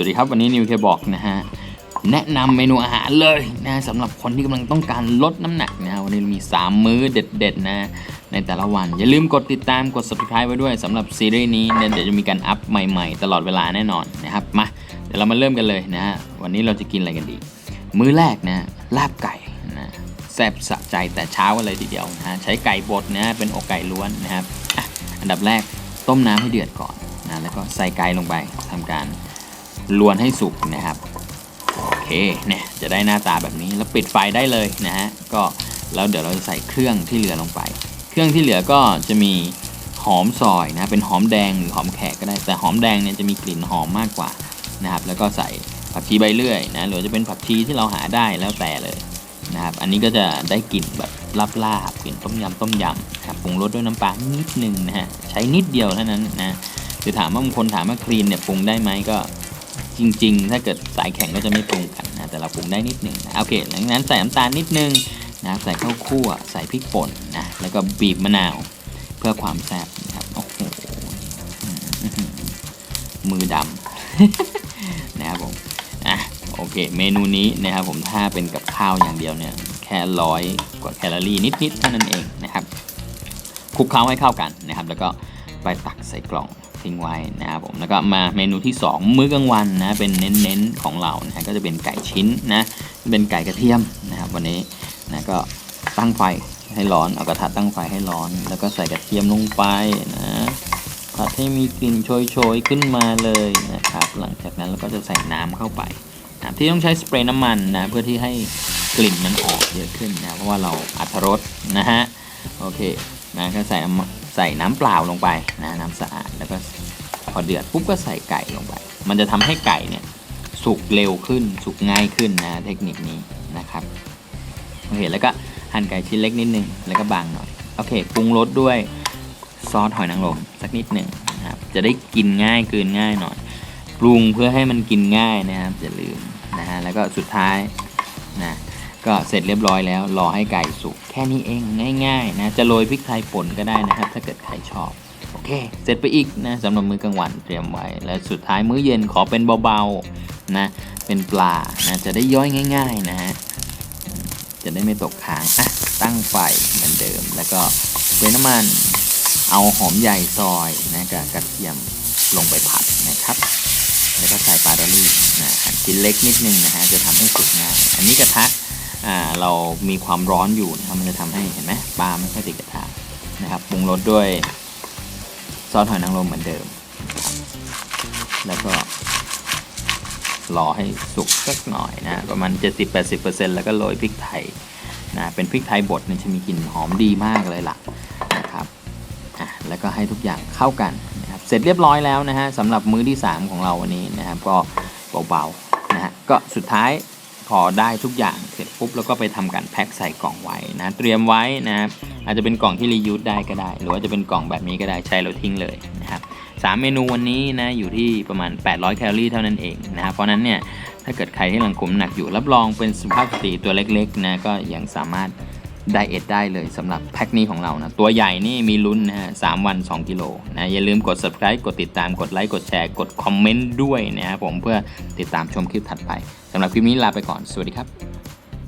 วัสดีครับวันนี้นิวเคบอกนะฮะแนะนำเมนูอาหารเลยนะสำหรับคนที่กำลังต้องการลดน้ำหนักนะวันนี้มี 3 มื้อเด็ดๆนะในแต่ละวัน อย่าลืมกดติดตามกด subscribe ไว้ด้วยสำหรับซีรีส์นี้เนี่ยเดี๋ยวจะมีการอัพใหม่ๆ ตลอดเวลาแน่นอนนะครับมาเดี๋ยวเรามาเริ่มกันเลยนะฮะวันนี้เราจะกินอะไรกันดี มื้อแรกนะลาบไก่นะแซ่บสะใจแต่เช้ากันเลยทีเดียวนะฮะใช้ไก่บดนะเป็นอกไก่ล้วนนะครับอันดับแรกต้มน้ำให้เดือดก่อนนะแล้วก็ใส่ไก่ลงไปทำการ ลวนให้สุกนะครับโอเคเนี่ยจะได้หน้าตาแบบนี้แล้วปิดไฟได้เลยนะฮะก็แล้วเดี๋ยวเราจะใส่เครื่องที่เหลือลงไป เครื่องที่เหลือก็จะมีหอมซอยนะเป็นหอมแดงหรือหอมแขกก็ได้แต่หอมแดงเนี่ยจะมีกลิ่นหอมมากกว่านะครับ แล้วก็ใส่ผักชีใบเลื่อยนะหรือจะเป็นผักชีที่เราหาได้แล้วแต่เลยนะครับ อันนี้ก็จะได้กลิ่นแบบลาบๆกลิ่นต้มยำต้มยำครับปรุงรสด้วยน้ำปลานิดนึงนะฮะใช้นิดเดียวเท่านั้นนะคือถามว่าบางคนถามว่าคลีนเนี่ยปรุงได้ไหมก็ จริง ๆ ถ้าเกิดสายแข็งก็จะไม่ปรุงกันนะแต่เราปรุงได้นิดหนึ่งนะโอเคหลังจากนั้นใส่น้ำตาลนิดนึงนะใส่ข้าวคั่วใส่พริกป่นนะแล้วก็บีบมะนาวเพื่อความแซ่บนะครับโอ้โหมือดำนะครับผมอะโอเค เมนูนี้นะครับผมถ้าเป็นกับข้าวอย่างเดียวเนี่ยแค่ร้อยกว่าแคลอรี่นิดๆเท่านั้นเองนะครับคลุกเคล้าให้เข้ากันนะครับ แล้วก็ไปตักใส่กล่อง ทิ้งไว้นะครับผมแล้วก็มาเมนูที่ 2 มื้อกลางวันนะเป็นเน้นๆของเรานะก็จะเป็นไก่ชิ้นนะเป็นไก่กระเทียมนะครับวันนี้นะก็ตั้งไฟให้ร้อนเอากระทะตั้งไฟให้ร้อน แล้วก็ใส่กระเทียมลงไปนะผัดให้มีกลิ่นโชยๆขึ้นมาเลยนะครับหลังจากนั้นเราก็จะใส่น้ำเข้าไปนะที่ต้องใช้สเปรย์น้ำมันนะเพื่อที่ให้กลิ่นมันออกเยอะขึ้นนะเพราะว่าเราอัตรสนะฮะโอเคนะก็ใส่ใส่น้ำเปล่าลงไปนะน้ำสะอาดแล้วก็พอเดือดปุ๊บก็ใส่ไก่ลงไป มันจะทำให้ไก่เนี่ยสุกเร็วขึ้นสุกง่ายขึ้นนะเทคนิคนี้นะครับโอเคแล้วก็หั่นไก่ชิ้นเล็กนิดนึงแล้วก็บางหน่อยโอเคปรุงรสด้วยซอสหอยนางรมสักนิดหนึ่งนะครับจะได้กินง่ายกลืนง่ายหน่อย ปรุงเพื่อให้มันกินง่ายนะครับอย่าลืมนะฮะแล้วก็สุดท้ายนะ ก็เสร็จเรียบร้อยแล้ว รอให้ไก่สุกแค่นี้เองง่ายๆนะจะโรยพริกไทยป่นก็ได้นะครับ ถ้าเกิดใครชอบโอเค เสร็จไปอีกนะสำหรับมื้อกลางวันเตรียมไว้ และสุดท้ายมื้อเย็นขอเป็นเบาๆนะเป็นปลานะจะได้ย่อยง่าย ๆ นะฮะจะได้ไม่ตกค้างอะตั้งไฟเหมือนเดิม แล้วก็เวน้ำมันเอาหอมใหญ่ซอยนะกับกระเทียมลงไปผัดนะครับ แล้วก็ใส่ปลาดอลลี่นะหั่นชิ้นเล็กนิดนึงนะฮะจะทำให้สุกง่าย อันนี้กระทะ เรามีความร้อนอยู่นะครับมันจะทำให้เห็นไหมปลาไม่ค่อยติดกระทะนะครับปรุงรสด้วยซอสหอยนางรมเหมือนเดิม แล้วก็รอให้สุกสักหน่อยนะประมาณ 70-80%แล้วก็โรยพริกไทยนะเป็นพริกไทยบดเนี่ยจะมีกลิ่นหอมดีมากเลยล่ะนะครับอะแล้วก็ให้ทุกอย่างเข้ากันนะครับเสร็จเรียบร้อยแล้วนะฮะสำหรับมื้อที่ 3 ของเราวันนี้นะครับก็เบาๆนะฮะก็สุดท้ายพอได้ทุกอย่างเสร็จ ปุ๊บแล้วก็ไปทำการแพ็คใส่กล่องไว้นะเตรียมไว้นะครับอาจจะเป็นกล่องที่รียูสได้ก็ได้ หรือว่าจะเป็นกล่องแบบนี้ก็ได้ใช้แล้วทิ้งเลยนะครับสามเมนูวันนี้นะอยู่ที่ประมาณ 800 แคลอรี่เท่านั้นเองนะครับเพราะนั้นเนี่ยถ้าเกิดใครที่กำลังคุมหนักอยู่รับรองเป็นสุภาพสตรีตัวเล็กๆนะก็ยังสามารถไดเอทได้เลยสำหรับแพ็คนี้ของเรานะ ตัวใหญ่นี่มีลุ้นนะฮะสามวัน 2 กิโลนะ อย่าลืมกด subscribe กดติดตามกดไลค์กดแชร์กดคอมเมนต์ด้วยนะครับผมเพื่อติดตามชมคลิปถัดไปสำหรับคลิปนี้ลาไปก่อน สวัสดีครับ